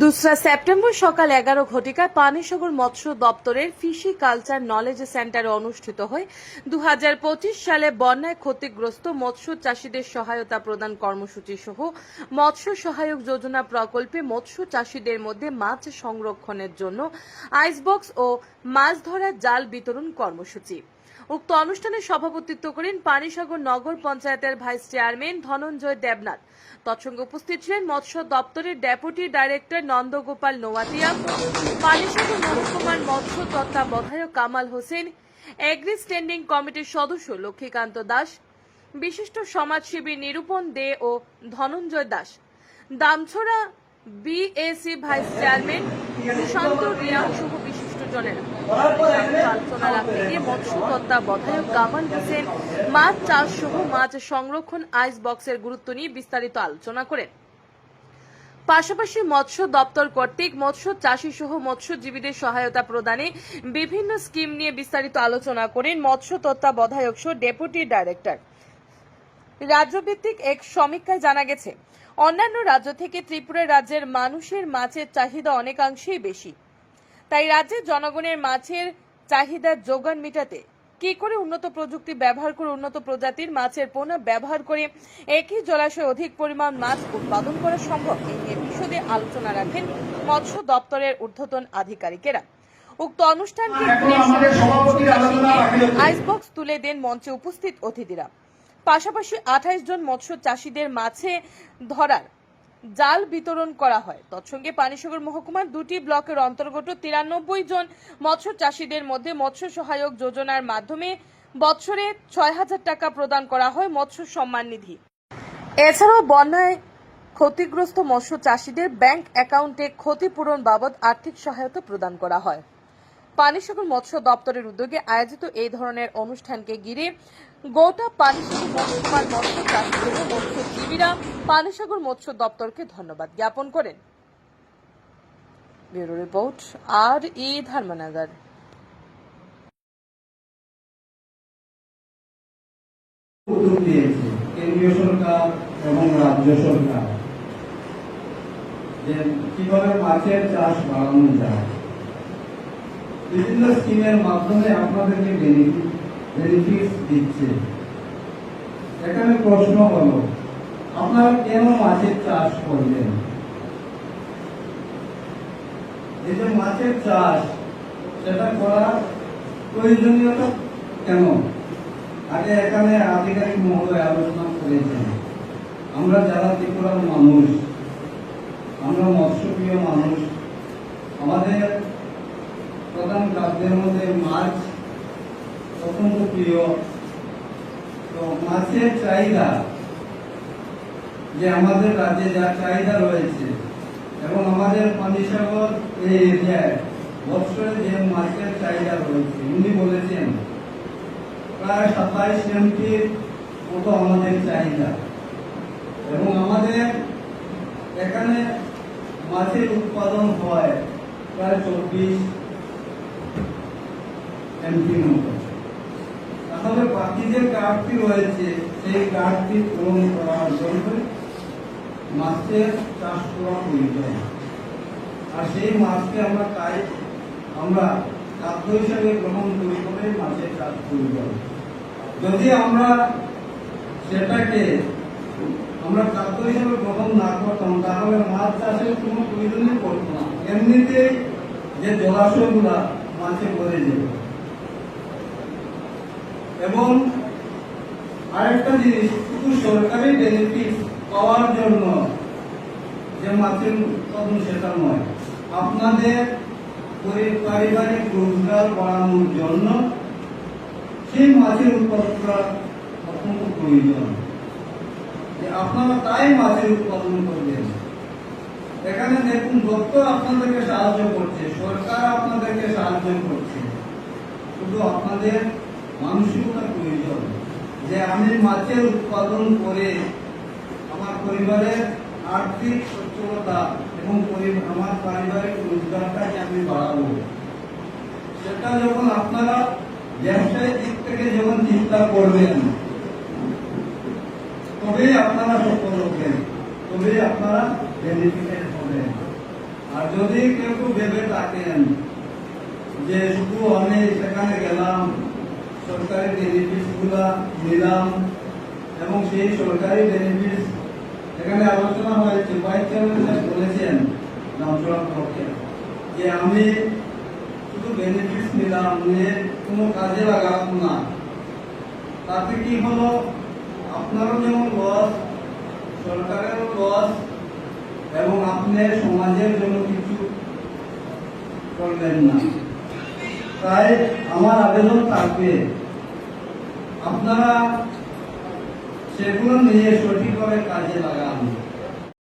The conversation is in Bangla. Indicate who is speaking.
Speaker 1: দোসরা সেপ্টেম্বর সকাল এগারো ঘটিকায় পানিসাগর মৎস্য দপ্তরের ফিশি কালচার নলেজ সেন্টারে অনুষ্ঠিত হয়। দু হাজার পঁচিশ সালে বন্যায় ক্ষতিগ্রস্ত মৎস্য চাষীদের সহায়তা প্রদান কর্মসূচি সহ মৎস্য সহায়ক যোজনা প্রকল্পে মৎস্য চাষীদের মধ্যে মাছ সংরক্ষণের জন্য আইসবক্স ও মাছ ধরা জাল বিতরণ কর্মসূচি। উক্ত অনুষ্ঠানে সভাপতিত্ব করেন পানিসাগর নগর পঞ্চায়েতের ভাইস চেয়ারম্যান ধনঞ্জয় দেবনাথ। তৎসঙ্গে উপস্থিত ছিলেন মৎস্য দপ্তরের ডেপুটি ডাইরেক্টর নন্দগোপাল নোয়াতিয়া, পানিসাগর মহকুমার মৎস্য তত্ত্বাবধায়ক কামাল হোসেন, এগ্রি স্ট্যান্ডিং কমিটির সদস্য লক্ষ্মীকান্ত দাস, বিশিষ্ট সমাজসেবী নিরূপণ দে ও Dhananjay Das. Damchhara BAC vice chairman Sushanta Reang সহ মাছ চাষ সহ মাছ সংরক্ষণ আইস বক্সের গুরুত্ব নিয়ে বিস্তারিত আলোচনা করেন। পাশাপাশি মৎস্য দপ্তর কর্তৃক মৎস্য চাষী সহ মৎস্যজীবীদের সহায়তা প্রদানে বিভিন্ন স্কিম নিয়ে বিস্তারিত আলোচনা করেন মৎস্য তত্ত্বাবধায়ক সহ ডেপুটি ডাইরেক্টর। রাজ্যভিত্তিক এক সমীক্ষায় জানা গেছে, অন্যান্য রাজ্য থেকে ত্রিপুরা রাজ্যের মানুষের মাছের চাহিদা অনেকাংশেই বেশি। তাই রাজ্যের জনগণের মাছের চাহিদার যোগান মেটাতে কি করে উন্নত প্রযুক্তি ব্যবহার করে উন্নত প্রজাতির মাছের পোনা ব্যবহার করে একই জলাশয়ে অধিক পরিমাণ মাছ উৎপাদন করা সম্ভব এই নিয়ে বিশদে আলোচনা রাখেন মৎস্য দপ্তরের ঊর্ধ্বতন আধিকারিকেরা। উক্ত অনুষ্ঠানকে আইসবক্স তুলে দেন মঞ্চে উপস্থিত অতিথিরা। পাশাপাশি আঠাইশ জন মৎস্য চাষীদের মাছে ধরার জাল বিতরণ করা হয়। তৎসঙ্গে পানিসাগর মহকুমার দুটি ব্লকের অন্তর্গত তিরানব্বই জন মৎস্য চাষিদের মধ্যে মৎস্য সহায়ক যোজনার মাধ্যমে বছরে ছয় হাজার টাকা প্রদান করা হয় মৎস্য সম্মান নিধি। এছাড়াও বন্যায় ক্ষতিগ্রস্ত মৎস্য চাষিদের ব্যাংক অ্যাকাউন্টে ক্ষতিপূরণ বাবদ আর্থিক সহায়তা প্রদান করা হয়। পানিসাগর মৎস্য দপ্তরের উদ্যোগে আয়োজিত এই ধরনের অনুষ্ঠানকে ঘিরে গোটা পানিসাগর মহকুমার মৎস্য চাষী মৎস্যজীবীরা পানিসাগর মৎস্য দপ্তরকে ধন্যবাদ জ্ঞাপন করেন। ব্যুরো রিপোর্ট, আর ই ধর্মনগর।
Speaker 2: কেন্দ্রীয় সরকার এবং রাজ্য সরকার যে কীভাবে মাছের চাষ বাড়ানো যায় বিভিন্ন স্কিমের মাধ্যমে আপনাদেরকে বেনিফিট দিচ্ছে। এখানে প্রশ্ন হলো, আপনারা কেন মাছের চাষ করবেন এই যে মাছের চাষ, সেটা করার প্রয়োজনীয়তা কেন? আগে এখানে আধিকারিক মহোদয় আলোচনা করেছেন। আমরা যারা ত্রিপুরার মানুষ, আমরা মৎস্যপ্রিয় মানুষ, আমাদের প্রধান খাদ্যের মধ্যে মাছ অত্যন্ত প্রিয়। তো মাছের চাহিদা, যে আমাদের রাজ্যে যা চাহিদা রয়েছে, এবং আমাদের পানিসাগর এই এরিয়ায় বছরে যে মাছের চাহিদা রয়েছে, উনি বলেছেন, প্রায় সাতাইশ এমপির মতো আমাদের চাহিদা। এবং আমাদের এখানে মাছের উৎপাদন হয় প্রায় চব্বিশ এমপির মতো তাহলে বাকি যে ঘাটতি রয়েছে, সেই ঘাটতি পূরণ করার জন্য মাছের চাষ করা প্রয়োজন। আর সেই মাছকে আমরা তাই, আমরা খাদ্য হিসাবে গ্রহণ করি বলে মাছের চাষ প্রয়োজন যদি আমরা সেটাকে, আমরা খাদ্য হিসাবে গ্রহণ না করতাম, তাহলে মাছ চাষের কোনো প্রয়োজনই পড়তো না। এমনিতেই যে জলাশয়গুলা মাছে ভরে যেত। এবং আরেকটা জিনিস, শুধু সরকারি বেনিফিট পাওয়ার জন্য যে মাছের উৎপাদন সেটা নয়, আপনাদের পারিবারিক রোজগার বাড়ানোর জন্য সেই মাছের উৎপাদন করা অত্যন্ত প্রয়োজন। আপনারা তাই মাছের উৎপাদন করবেন। এখানে দেখুন দপ্তর আপনাদেরকে সাহায্য করছে, সরকার আপনাদেরকে সাহায্য করছে। শুধু আপনাদের মানসিকতা প্রয়োজন যে আমি মাছের উৎপাদন করে আমার পরিবারের আর্থিক সচ্ছলতা এবং আমার পারিবারিক রোজগারটাকে আমি বাড়াবো। সেটা যখন আপনারা ব্যবসায়িক দিক থেকে যখন চিন্তা করবেন, তবেই আপনারা সফল হবেন, তবেই আপনারা বেনিফিটেড হবেন। আর যদি কেউ ভেবে থাকেন যে শুধু আমি সেখানে গেলাম সরকারি বেনিফিটসগুলা নিলাম এবং সেই সরকারি বেনিফিটস এখানে আলোচনা হয়েছে ভাইস চেয়ারম্যান বলেছেন নামচড়ার পক্ষে যে আমি শুধু বেনিফিটস নিলাম, নিয়ে কোনো কাজে লাগালাম না। তাতে কি হলো? আপনারও যেমন লস সরকারেরও লস এবং আপনি সমাজের জন্য কিছু করলেন না। তাই আমার আবেদন থাকবে। আপনারা সেগুলো নিয়ে সঠিকভাবে কাজে লাগান।